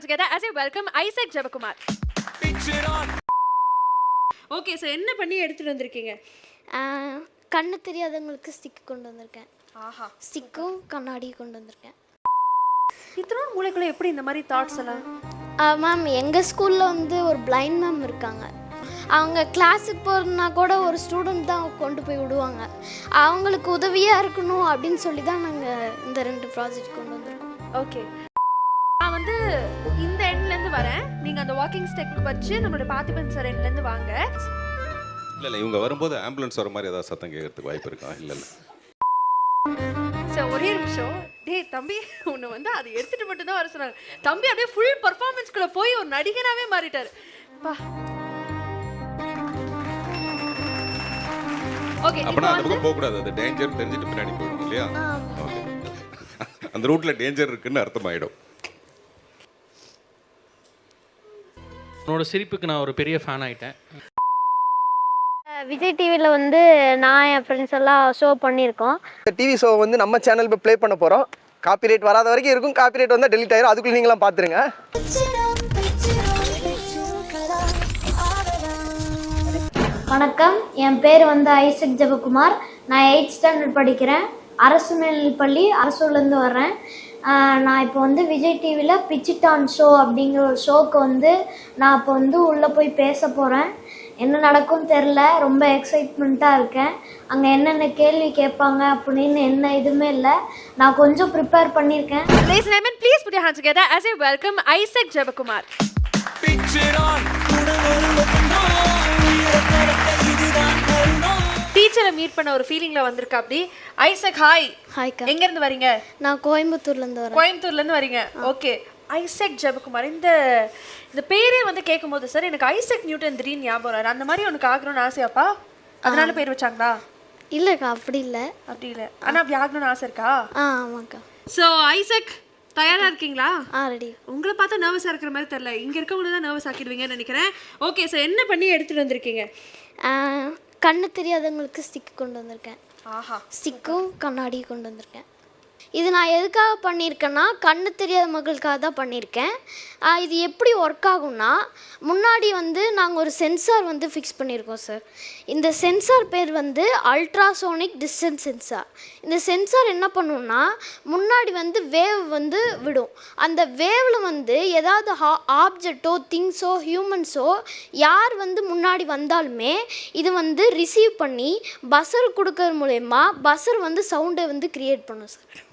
together as I welcome Isaac Jabakumar. Okay sir என்ன பண்ணி எடுத்துட்டு வந்திருக்கீங்க? ஆஹ், கண்ணு தெரியாதவங்களுக்கு ஸ்டிக் கொண்டு வந்திருக்கேன். ஆஹா. ஸ்டிக்கும் கண்ணாடியும் கொண்டு வந்திருக்கேன். இத்தனை மூளைக்குள்ள எப்படி இந்த மாதிரி தாட்ஸ் எல்லாம்? மேம் எங்கள் ஸ்கூலில் வந்து ஒரு பிளைண்ட் மேம் இருக்காங்க. அவங்க கிளாஸுக்கு போகிறதுனா கூட ஒரு ஸ்டூடெண்ட் தான் கொண்டு போய் விடுவாங்க. அவங்களுக்கு உதவியாக இருக்கணும் அப்படின்னு சொல்லி தான் நாங்கள் இந்த ரெண்டு ப்ராஜெக்ட் கொண்டு வந்திருக்கோம். ஓகே நான் வந்து இருந்து வரேன். நீங்க அந்த வாக்கிங் ஸ்டெக் வச்சு நம்மளோட பார்த்திபன் சார் இருந்து வாங்க. இல்லை இல்லை இவங்க வரும்போது ஆம்புலன்ஸ் வர மாதிரி ஏதாவது சத்தம் கேட்கறதுக்கு வாய்ப்பு இருக்கா? இல்லை இல்லை. சார் ஒரே நிமிஷம். டேய் தம்பி உன்னை வந்து அதை எடுத்துட்டு மட்டும் தான் வர சொன்னாங்க தம்பி அப்படியே ஃபுல் பர்ஃபார்மன்ஸ்குள்ள போய் ஒரு நடிகனாவே மாறிட்டாரு. பா. ஓகே அப்படின்னா அந்த பக்கம் போகக்கூடாது. அது டேஞ்சர் தெரிஞ்சுட்டு பின்னாடி போயிடும் இல்லையா? அந்த ரூட்ல டேஞ்சர் இருக்குன்னு அர்த்தமாயிடும். உன்னோட சிரிப்புக்கு நான் ஒரு பெரிய ஃபேன் ஆயிட்டேன். விஜய் டிவியில் வந்து நான் என் ஃப்ரெண்ட்ஸ் எல்லாம் ஷோ பண்ணியிருக்கோம். இந்த டிவி ஷோ வந்து நம்ம சேனல் இப்போ ப்ளே பண்ண போகிறோம் காப்பிரைட் வராத வரைக்கும் இருக்கும். காப்பிரைட் வந்தால் டெலிட் ஆயிரும். அதுக்குள்ள நீங்களாம் பார்த்துருங்க வணக்கம். என் பேர் வந்து ஐசக் ஜெபகுமார். நான் எயிட் ஸ்டாண்டர்ட் படிக்கிறேன். அரசு மேல்நிலைப்பள்ளி அரசூர்லேருந்து வர்றேன். நான் இப்போ வந்து விஜய் டிவியில் பிச்சிட்டான் ஷோ அப்படிங்கிற ஒரு ஷோக்கு வந்து நான் இப்போ வந்து உள்ளே போய் பேச போகிறேன் என்ன நடக்கும்னு தெரில ரொம்ப எக்ஸைட்மெண்ட்டாக இருக்கேன். அங்கே என்னென்ன கேள்வி கேட்பாங்க அப்படின்னு என்ன இதுவுமே இல்லை. நான் கொஞ்சம் ப்ரிப்பேர் பண்ணியிருக்கேன். Ladies and gentlemen, please put your hands together as I welcome Isaac Jabakumar. டீச்சரை மீட் பண்ண ஒரு ஃபீலிங்ல வந்திருக்கா அப்படி? ஐசக் ஹாய் ஹாய்க்கா எங்க இருந்து வரீங்க? நான் கோயம்புத்தூர்லேருந்து வரேன். கோயம்புத்தூர்ல இருந்து வரீங்க ஓகே ஐசக் ஜெபகுமார் இந்த இந்த பேரே வந்து கேட்கும்போது சார் எனக்கு ஐசக் நியூட்டன் திடீர்னு ஞாபகம் வராரு அந்த மாதிரி உனக்கு ஆகணும்னு ஆசையாப்பா அதனால பேர் வச்சாங்களா? இல்லைக்கா அப்படி இல்லை. அப்படி இல்லை. ஆனா அப்படி ஆகணும்னு ஆசை இருக்கா? ஆ ஆமாக்கா. ஸோ ஐசக் தயாரா இருக்கீங்களா? ஆ ரெடி உங்களை பார்த்தா நர்வஸாக இருக்கிற மாதிரி தெரியல. இங்க இருக்கவங்க தான் நர்வஸ் ஆக்கிடுவீங்கன்னு நினைக்கிறேன். ஓகே சார் என்ன பண்ணி எடுத்துட்டு வந்திருக்கீங்க? கண்ணு தெரியாதவங்களுக்கு ஸ்டிக் கொண்டு வந்திருக்கேன். ஆஹா. ஸ்டிக்கும் கண்ணாடியும் கொண்டு வந்திருக்கேன். இது நான் எதுக்காக பண்ணியிருக்கேன்னா கண்ணு தெரியாத மக்களுக்காக தான் பண்ணியிருக்கேன். இது எப்படி ஒர்க் ஆகும்னா முன்னாடி வந்து நாங்கள் ஒரு சென்சார் வந்து ஃபிக்ஸ் பண்ணியிருக்கோம் சார் இந்த சென்சார் பேர் வந்து அல்ட்ராசோனிக் டிஸ்டன்ஸ் சென்சார் இந்த சென்சார் என்ன பண்ணுன்னா முன்னாடி வந்து வேவ் வந்து விடும். அந்த வேவில் வந்து ஏதாவது ஆப்ஜெக்டோ திங்ஸோ ஹியூமன்ஸோ யார் வந்து முன்னாடி வந்தாலுமே இது வந்து ரிசீவ் பண்ணி பஸ்ஸர் கொடுக்கறது மூலயமா பஸ்ஸர் வந்து சவுண்டை வந்து க்ரியேட் பண்ணும் சார்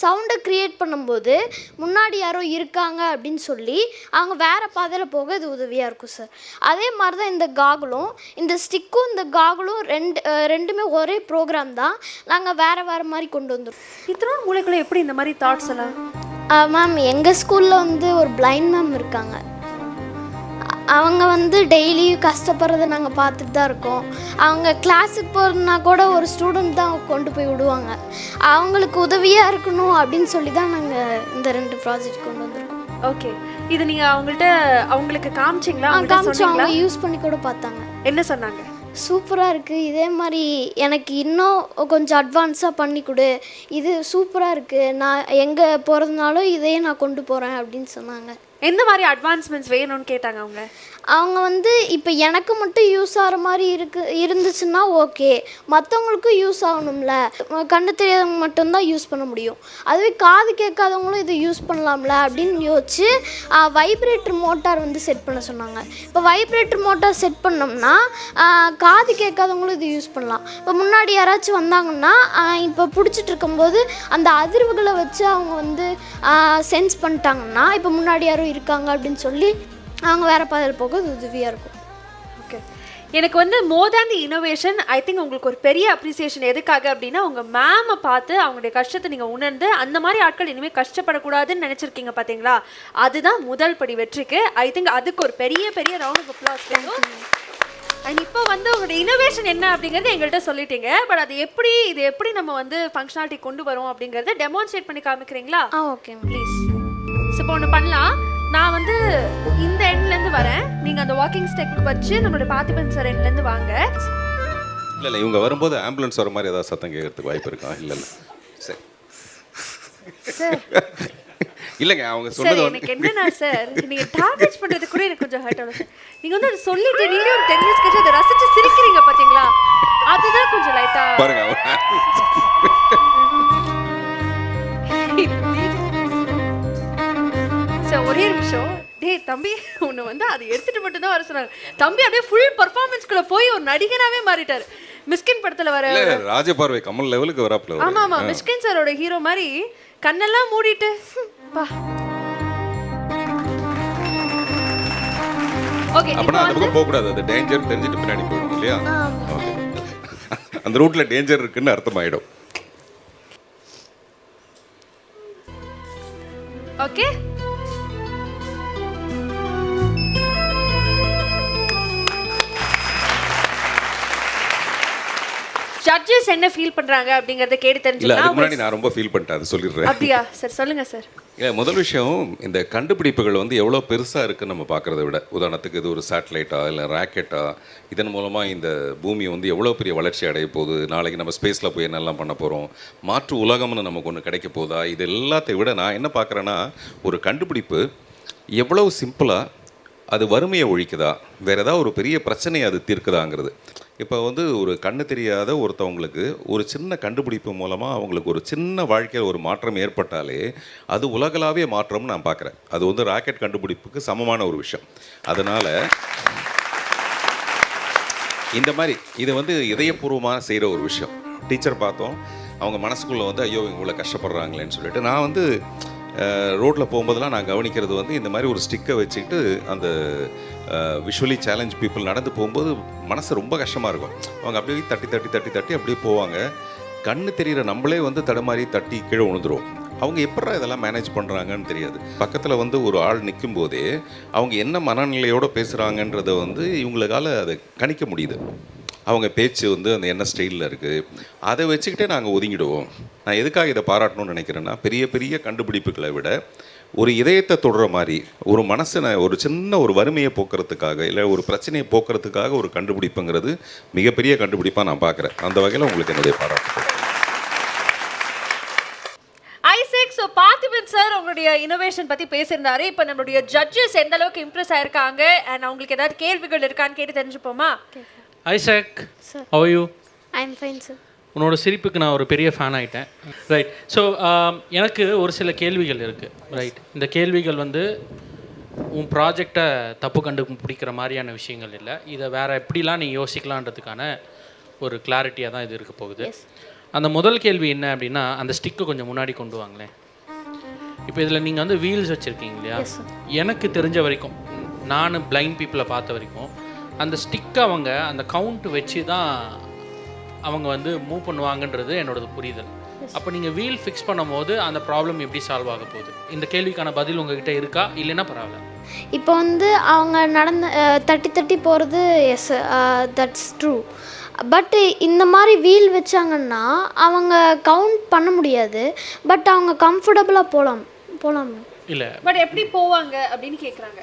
சவுண்டை க்ரியேட் பண்ணும்போது முன்னாடி யாரோ இருக்காங்க அப்படின்னு சொல்லி அவங்க வேறு பாதையில் போக இது உதவியாக இருக்கும் சார் அதே மாதிரி தான் இந்த காகுலும் இந்த ஸ்டிக்கும் இந்த காகுலும் ரெண்டு ரெண்டுமே ஒரே ப்ரோக்ராம் தான் நாங்கள் வேறு வேறு மாதிரி கொண்டு வந்துருக்கோம். இத்தனை மூளைக்குள்ள எப்படி இந்த மாதிரி தாட்ஸ் எல்லாம்? மேம் எங்கள் ஸ்கூலில் வந்து ஒரு பிளைண்ட் மேம் இருக்காங்க. அவங்க வந்து டெய்லி கஷ்டப்படுறத நாங்கள் பார்த்துட்டு தான் இருக்கோம். அவங்க கிளாஸுக்கு போகிறதுனா கூட ஒரு ஸ்டூடெண்ட் தான் கொண்டு போய் விடுவாங்க. அவங்களுக்கு உதவியாக இருக்கணும் அப்படின்னு சொல்லி தான் நாங்கள் இந்த ரெண்டு ப்ராஜெக்ட் கொண்டு வந்திருக்கோம். ஓகே இது நீங்க அவங்கள்ட்ட அவங்களுக்கு காமிச்சிங்களா? சொன்னீங்களா? அவங்க யூஸ் பண்ணி கூட பார்த்தாங்க. என்ன சொன்னாங்க? சூப்பராக இருக்குது இதே மாதிரி எனக்கு இன்னும் கொஞ்சம் அட்வான்ஸாக பண்ணி கொடு. இது சூப்பராக இருக்குது நான் எங்கே போகிறதுனாலும் இதையே நான் கொண்டு போகிறேன் அப்படின்னு சொன்னாங்க. எந்த மாதிரி அட்வான்ஸ்மெண்ட்ஸ் வேணும்னு கேட்டாங்க அவங்க? அவங்க வந்து இப்போ எனக்கு மட்டும் யூஸ் ஆகிற மாதிரி இருக்கு இருந்துச்சுன்னா ஓகே மற்றவங்களுக்கும் யூஸ் ஆகணும்ல. கண்ணு தெரியாதவங்க மட்டும்தான் யூஸ் பண்ண முடியும். அதுவே காது கேட்காதவங்களும் இதை யூஸ் பண்ணலாம்ல அப்படின்னு யோசிச்சு வைப்ரேட்டர் மோட்டார் வந்து செட் பண்ண சொன்னாங்க. இப்போ வைப்ரேட்டர் மோட்டார் செட் பண்ணோம்னா காது கேட்காதவங்களும் இது யூஸ் பண்ணலாம். இப்போ முன்னாடி யாராச்சும் வந்தாங்கன்னா இப்போ பிடிச்சிட்டு இருக்கும்போது அந்த அதிர்வுகளை வச்சு அவங்க வந்து சென்ஸ் பண்ணிட்டாங்கன்னா இப்போ முன்னாடி யாரும் இருக்காங்க அப்படின்னு சொல்லி அவங்க வேறு பாதையில் போக உதவியாக இருக்கும். ஓகே எனக்கு வந்து மோர் தேன் தி இனோவேஷன் ஐ திங்க் உங்களுக்கு ஒரு பெரிய அப்ரிசியேஷன் எதுக்காக அப்படின்னா உங்கள் மேமை பார்த்து அவங்களுடைய கஷ்டத்தை நீங்கள் உணர்ந்து அந்த மாதிரி ஆட்கள் இனிமேல் கஷ்டப்படக்கூடாதுன்னு நினச்சிருக்கீங்க பார்த்தீங்களா அதுதான் முதல் படி வெற்றிக்கு. ஐ திங்க் அதுக்கு ஒரு பெரிய பெரிய ரவுண்ட் ஆஃப் அப்ளாஸ் வேணும். அண்ட் இப்போ வந்து உங்களோட இனோவேஷன் என்ன அப்படிங்கறது எங்கள்கிட்ட சொல்லிட்டீங்க. பட் அது எப்படி இது எப்படி நம்ம வந்து ஃபங்க்ஷனாலிட்டி கொண்டு வரோம் அப்படிங்கறத டெமான்ஸ்ட்ரேட் பண்ணி காமிக்கிறீங்களா? ஆ ஓகே ப்ளீஸ் இப்போ ஒன்று பண்ணலாம். நான் வந்து இந்த எண்ட்லேருந்து வரேன். நீங்கள் அந்த வாக்கிங் ஸ்டெக் வச்சு நம்மளோட பார்த்திபன் சார் எண்ட்லேருந்து வாங்க. இல்லை இல்லை இவங்க வரும்போது ஆம்புலன்ஸ் வர மாதிரி ஏதாவது சத்தம் கேட்கறதுக்கு வாய்ப்பு இருக்கா? இல்லை இல்லை. சரி. இல்லைங்க அவங்க சொன்னது எனக்கு என்னன்னா சார் நீங்க டேமேஜ் பண்றது கூட எனக்கு கொஞ்சம் ஹர்ட் ஆகும் சார் நீங்க வந்து அதை சொல்லிட்டு நீங்க ஒரு டென் இயர்ஸ் கழிச்சு அதை ரசிச்சு சிரிக்கிறீங்க பாத்தீங்களா? அதுதான் கொஞ்சம் லைட்டா பாருங்க ஒரே நிமிஷம். டேய் தம்பி உன்னை வந்து அதை எடுத்துட்டு மட்டும் தான் வர சொன்னாங்க. தம்பி அப்படியே ஃபுல் பர்ஃபார்மன்ஸ்குள்ள போய் ஒரு நடிகனாவே மாறிட்டாரு. மிஸ்கின் படத்துல வர ராஜபார்வை கமல் லெவலுக்கு வராப்ல. ஆமா ஆமா மிஸ்கின் சாரோட ஹீரோ மாதிரி கண்ணெல்லாம் மூடிட்டு பா. ஓகே அப்பனா அந்த பக்கம் போக கூடாது அது டேஞ்சர் தெரிஞ்சுட்டு பின்னாடி போயிடும் இல்லையா? அந்த ரூட்ல டேஞ்சர் இருக்குன்னு அர்த்தமாயிடும். ஓகே ஜட்ஜஸ் என்ன ஃபீல் பண்றாங்க அப்படிங்கறத கேட்டு இல்ல அதுக்கு தெரிஞ்சுக்கலாம் முன்னாடி நான் ரொம்ப ஃபீல் பண்ணிட்டேன் அதை சொல்லிடுறேன். அப்படியா? சார் சொல்லுங்க சார் இல்ல முதல் விஷயம் இந்த கண்டுபிடிப்புகள் வந்து எவ்வளோ பெருசாக இருக்குன்னு நம்ம பார்க்குறத விட உதாரணத்துக்கு இது ஒரு சேட்டலைட்டா இல்லை ராக்கெட்டா இதன் மூலமாக இந்த பூமி வந்து எவ்வளோ பெரிய வளர்ச்சி அடைய போகுது நாளைக்கு நம்ம ஸ்பேஸில் போய் என்னெல்லாம் பண்ண போகிறோம் மாற்று உலகம்னு நமக்கு ஒன்று கிடைக்க போதா இது எல்லாத்தை விட நான் என்ன பார்க்குறேன்னா ஒரு கண்டுபிடிப்பு எவ்வளவு சிம்பிளாக அது வறுமையை ஒழிக்குதா வேற ஏதாவது ஒரு பெரிய பிரச்சனையை அது தீர்க்குதாங்கிறது. இப்போ வந்து ஒரு கண்ணு தெரியாத ஒருத்தவங்களுக்கு ஒரு சின்ன கண்டுபிடிப்பு மூலமாக அவங்களுக்கு ஒரு சின்ன வாழ்க்கையில் ஒரு மாற்றம் ஏற்பட்டாலே அது உலகளாவிய மாற்றம்னு நான் பார்க்குறேன். அது வந்து ராக்கெட் கண்டுபிடிப்புக்கு சமமான ஒரு விஷயம். அதனால் இந்த மாதிரி இது வந்து இதயபூர்வமாக செய்கிற ஒரு விஷயம். டீச்சர் பார்த்தோம். அவங்க மனசுக்குள்ளே வந்து ஐயோ இவங்க இவ்வளோ கஷ்டப்படுறாங்களேன்னு சொல்லிட்டு. நான் வந்து ரோட்டில் போகும்போதெல்லாம் நான் கவனிக்கிறது வந்து இந்த மாதிரி ஒரு ஸ்டிக்கை வச்சுக்கிட்டு அந்த விஷுவலி சேலஞ்ச் பீப்புள் நடந்து போகும்போது மனசு ரொம்ப கஷ்டமாக இருக்கும். அவங்க அப்படியே தட்டி தட்டி தட்டி தட்டி அப்படியே போவாங்க. கண்ணு தெரிகிற நம்மளே வந்து தடுமாறி தட்டி கீழே விழுந்துரும் அவங்க எப்படா இதெல்லாம் மேனேஜ் பண்ணுறாங்கன்னு தெரியாது. பக்கத்தில் வந்து ஒரு ஆள் நிற்கும் போதே அவங்க என்ன மனநிலையோடு பேசுகிறாங்கன்றத வந்து இவங்களுக்கால அதை கணிக்க முடியுது. அவங்க பேச்சு வந்து அந்த என்ன ஸ்டைலில் இருக்குது அதை வச்சுக்கிட்டே நாங்கள் ஒதுங்கிடுவோம். நான் எதுக்காக இதை பாராட்டணும்னு நினைக்கிறேன்னா பெரிய பெரிய கண்டுபிடிப்புகளை விட ஒரு இதயத்தை தொடுற மாதிரி ஒரு மனசனை ஒரு சின்ன ஒரு வறுமையை போக்குறதுக்காக இல்லை ஒரு பிரச்சனையை போக்குறதுக்காக ஒரு கண்டுபிடிப்புங்கிறது மிகப்பெரிய கண்டுபிடிப்பாக நான் பார்க்குறேன். அந்த வகையில் உங்களுக்கு என்னுடைய பாராட்டு ஐசெக் ஸோ பார்த்திபன் சார் உங்களுடைய இனோவேஷன் பத்தி பேசியிருந்தாரு. இப்போ நம்மளுடைய ஜட்ஜஸ் எந்த அளவுக்கு இம்ப்ரெஸ் ஆயிருக்காங்க? அண்ட் அவங்களுக்கு ஏதாவது கேள்விகள் இருக்கான்னு கேட்டு தெரிஞ்சுப்போமா? Isaac are you? I am fine sir உன்னோட சிரிப்புக்கு நான் ஒரு பெரிய ஃபேன் ஆகிட்டேன் ரைட் ஸோ எனக்கு ஒரு சில கேள்விகள் இருக்குது ரைட் இந்த கேள்விகள் வந்து உன் ப்ராஜெக்டை தப்பு கண்டுபிடிக்கிற மாதிரியான விஷயங்கள் இல்லை. இதை வேறு எப்படிலாம் நீ யோசிக்கலான்றதுக்கான ஒரு கிளாரிட்டியாக தான் இது இருக்க போகுது. அந்த முதல் கேள்வி என்ன அப்படின்னா அந்த ஸ்டிக்கை கொஞ்சம் முன்னாடி கொண்டு வாங்களேன். இப்போ இதில் நீங்கள் வந்து வீல்ஸ் வச்சுருக்கீங்க இல்லையா? எனக்கு தெரிஞ்ச வரைக்கும் நான் பிளைண்ட் பீப்புளை பார்த்த வரைக்கும் அந்த ஸ்டிக் அவங்க அந்த கவுண்ட் வச்சு தான் அவங்க வந்து மூவ் பண்ணுவாங்கன்றது என்னோட புரிதல். அப்போ நீங்கள் வீல் ஃபிக்ஸ் பண்ணும்போது அந்த ப்ராப்ளம் எப்படி சால்வ் ஆக போகுது? இந்த கேள்விக்கான பதில் உங்ககிட்ட இருக்கா? இல்லைன்னா பரவாயில்ல. இப்போ வந்து அவங்க நடந்த தட்டி தட்டி போகிறது எஸ் தட்ஸ் ட்ரூ பட் இந்த மாதிரி வீல் வச்சாங்கன்னா அவங்க கவுண்ட் பண்ண முடியாது. பட் அவங்க கம்ஃபர்டபுளாக போகலாம் போகலாம் இல்லை. பட் எப்படி போவாங்க அப்படின்னு கேட்குறாங்க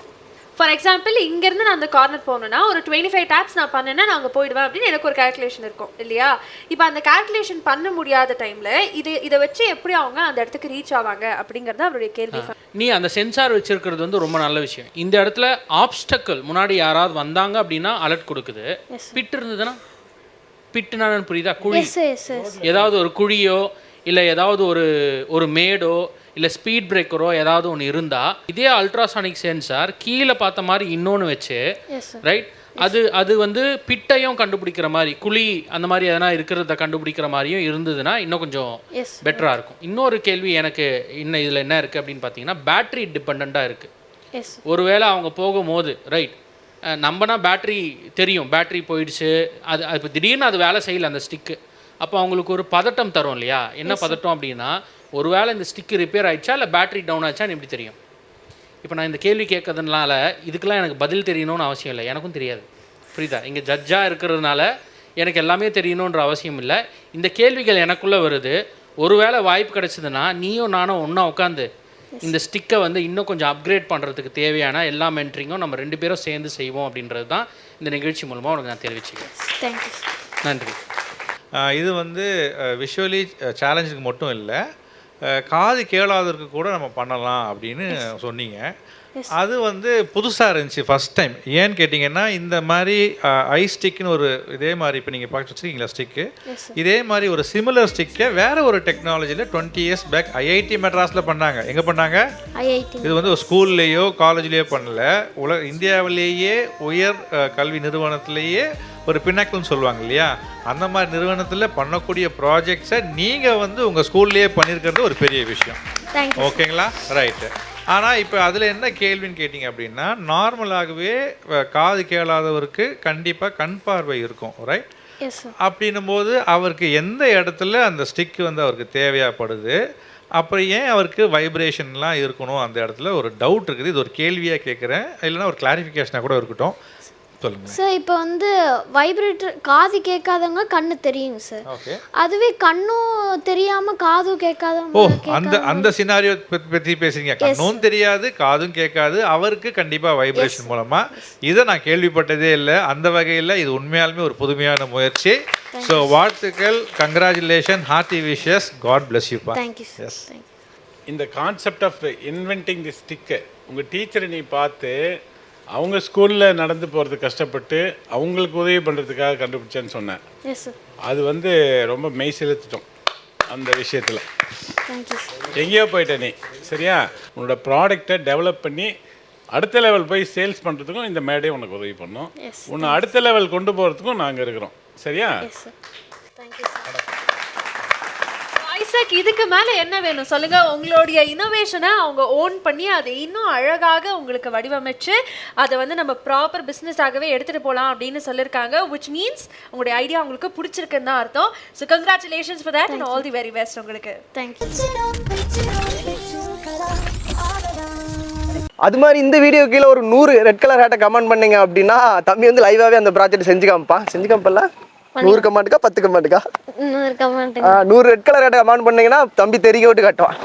ஃபார் எக்ஸாம்பிள் இங்கேருந்து நான் அந்த கார்னர் போகணுன்னா ஒரு டுவெண்ட்டி ஃபைவ் டேப்ஸ் நான் பண்ணேன்னா நான் அங்கே போயிடுவேன் அப்படின்னு எனக்கு ஒரு கால்குலேஷன் இருக்கும் இல்லையா? இப்போ அந்த கால்குலேஷன் பண்ண முடியாத டைமில் இது இதை வச்சு எப்படி அவங்க அந்த இடத்துக்கு ரீச் ஆவாங்க அப்படிங்கிறது அவருடைய கேள்வி. நீ அந்த சென்சார் வச்சிருக்கிறது வந்து ரொம்ப நல்ல விஷயம். இந்த இடத்துல ஆப்ஸ்டக்கிள் முன்னாடி யாராவது வந்தாங்க அப்படின்னா அலர்ட் கொடுக்குது. பிட் இருந்ததுன்னா? பிட்டுனா புரியுதா? குழி. எஸ் எஸ் எஸ் ஏதாவது ஒரு குழியோ இல்லை ஏதாவது ஒரு ஒரு மேடோ இல்லை ஸ்பீட் பிரேக்கரோ ஏதாவது ஒன்று இருந்தால் இதே அல்ட்ராசானிக் சென்சார் கீழே பார்த்த மாதிரி இன்னொன்று வச்சு ரைட் அது அது வந்து பிட்டையும் கண்டுபிடிக்கிற மாதிரி குழி அந்த மாதிரி எதனா இருக்கிறத கண்டுபிடிக்கிற மாதிரியும் இருந்ததுன்னா இன்னும் கொஞ்சம் பெட்டராக இருக்கும். இன்னொரு கேள்வி எனக்கு இன்னும் இதில் என்ன இருக்குது அப்படின்னு பார்த்தீங்கன்னா பேட்டரி டிபெண்ட்டாக இருக்குது ஒருவேளை அவங்க போகும்போது ரைட் நம்பனா பேட்டரி தெரியும். பேட்டரி போயிடுச்சு. அது அது இப்போ திடீர்னு அது வேலை செய்யல அந்த ஸ்டிக்கு அப்போ அவங்களுக்கு ஒரு பதட்டம் தரும் இல்லையா? என்ன பதட்டம் அப்படின்னா ஒருவேளை இந்த ஸ்டிக்கு ரிப்பேர் ஆயிடுச்சா இல்லை பேட்டரி டவுன் ஆச்சான்னு எப்படி தெரியும்? இப்போ நான் இந்த கேள்வி கேட்கறதுனால இதுக்கெல்லாம் எனக்கு பதில் தெரியணும்னு அவசியம் இல்லை. எனக்கும் தெரியாது. புரியுதா? இங்கே ஜட்ஜாக இருக்கிறதுனால எனக்கு எல்லாமே தெரியணுன்ற அவசியம் இல்லை. இந்த கேள்விகள் எனக்குள்ளே வருது. ஒருவேளை வாய்ப்பு கிடைச்சதுன்னா நீயும் நானும் ஒன்றா உட்காந்து இந்த ஸ்டிக்கை வந்து இன்னும் கொஞ்சம் அப்கிரேட் பண்ணுறதுக்கு தேவையான எல்லா மென்ட்ரிங்கும் நம்ம ரெண்டு பேரும் சேர்ந்து செய்வோம் அப்படின்றது தான் இந்த நிகழ்ச்சி மூலமாக உனக்கு நான் தெரிவிச்சுக்கிறேன். தேங்க்யூ நன்றி. இது வந்து விஷுவலி சேலஞ்சுக்கு மட்டும் இல்லை. காது கேளாதவருக்கு கூட நம்ம பண்ணலாம் அப்படின்னு சொன்னீங்க. அது வந்து புதுசாக இருந்துச்சு ஃபஸ்ட் டைம் ஏன்னு கேட்டிங்கன்னா இந்த மாதிரி ஐ ஸ்டிக்னு ஒரு இதே மாதிரி இப்போ நீங்கள் பார்த்து வச்சுருக்கீங்களா ஸ்டிக்கு இதே மாதிரி ஒரு சிமிலர் ஸ்டிக்கை வேற ஒரு டெக்னாலஜியில் டுவெண்ட்டி இயர்ஸ் பேக் ஐஐடி மெட்ராஸில் பண்ணாங்க. எங்கே பண்ணாங்க? இது வந்து ஒரு ஸ்கூல்லையோ காலேஜ்லேயோ பண்ணல. உலக இந்தியாவிலேயே உயர் கல்வி நிறுவனத்திலேயே ஒரு பின்னக்கல்னு சொல்லுவாங்க இல்லையா? அந்த மாதிரி நிறுவனத்தில் பண்ணக்கூடிய ப்ராஜெக்ட்ஸை நீங்கள் வந்து உங்கள் ஸ்கூல்லேயே பண்ணியிருக்கிறது ஒரு பெரிய விஷயம். ஓகேங்களா ரைட்டு ஆனால் இப்போ அதில் என்ன கேள்வின்னு கேட்டிங்க அப்படின்னா நார்மலாகவே காது கேளாதவருக்கு கண்டிப்பாக கண் பார்வை இருக்கும். ரைட் அப்படின்னும் போது அவருக்கு எந்த இடத்துல அந்த ஸ்டிக் வந்து அவருக்கு தேவையாப்படுது அப்புறம் ஏன் அவருக்கு வைப்ரேஷன்லாம் இருக்கணும் அந்த இடத்துல ஒரு டவுட் இருக்குது. இது ஒரு கேள்வியாக கேட்குறேன். இல்லைன்னா ஒரு கிளாரிஃபிகேஷனாக கூட இருக்கட்டும். சொல்லுங்கள் சார் இப்போ வந்து வைப்ரேட்டர் காது கேட்காதவங்க கண்ணு தெரியுங்க சார் ஓகே அதுவே கண்ணும் தெரியாம காதும் ஓ கேட்காதவங்க அந்த அந்த சினாரியோ பற்றி பேசுறீங்க. கண்ணும் தெரியாது காதும் கேட்காது அவருக்கு கண்டிப்பாக வைப்ரேஷன் மூலமாக இதை நான் கேள்விப்பட்டதே இல்லை. அந்த வகையில் இது உண்மையாலுமே ஒரு புதுமையான முயற்சி. ஸோ வாழ்த்துக்கள். Congratulation hearty wishes god bless thank you sir thank you இந்த concept of inventing the stick உங்கள் டீச்சரை நீ பார்த்து அவங்க ஸ்கூலில் நடந்து போகிறது கஷ்டப்பட்டு அவங்களுக்கு உதவி பண்ணுறதுக்காக கண்டுபிடிச்சேன்னு சொன்னேன். அது வந்து ரொம்ப மெய் செலுத்திட்டோம் அந்த விஷயத்தில். எங்கேயோ போயிட்ட நீ சரியா? உன்னோட ப்ராடக்டை டெவலப் பண்ணி அடுத்த லெவல் போய் சேல்ஸ் பண்ணுறதுக்கும் இந்த மேடே உனக்கு உதவி பண்ணும். உன்னை அடுத்த லெவல் கொண்டு போகிறதுக்கும் நாங்கள் இருக்கிறோம் சரியா yes sir thank you sir Isaac இதுக்கு மேல என்ன வேணும்? சொல்லுங்க உங்களுடைய இனோவேஷனை அவங்க ஓன் பண்ணி அதை இன்னும் அழகாக உங்களுக்கு வடிவமைச்சு அதை வந்து நம்ம ப்ராப்பர் பிஸ்னஸாகவே எடுத்துட்டு போகலாம் அப்படின்னு சொல்லியிருக்காங்க விச் மீன்ஸ் உங்களுடைய ஐடியா உங்களுக்கு பிடிச்சிருக்குன்னு தான் அர்த்தம். So congratulations for that and all the very best உங்களுக்கு. அது மாதிரி இந்த வீடியோ கீழே ஒரு நூறு ரெட் கலர் ஹேட்டை கமெண்ட் பண்ணீங்க அப்படின்னா தம்பி வந்து லைவாகவே அந்த ப்ராஜெக்ட் செஞ்சு காமிப்பா செஞ்சு காமிப்பல நூறு கமெண்ட்டுக்கா பத்து கமெண்ட்டுக்கா இன்னொரு கமெண்ட் நூறு ரெட் கலர் கமெண்ட் பண்ணீங்கன்னா தம்பி தெரிய விட்டு காட்டுவான்.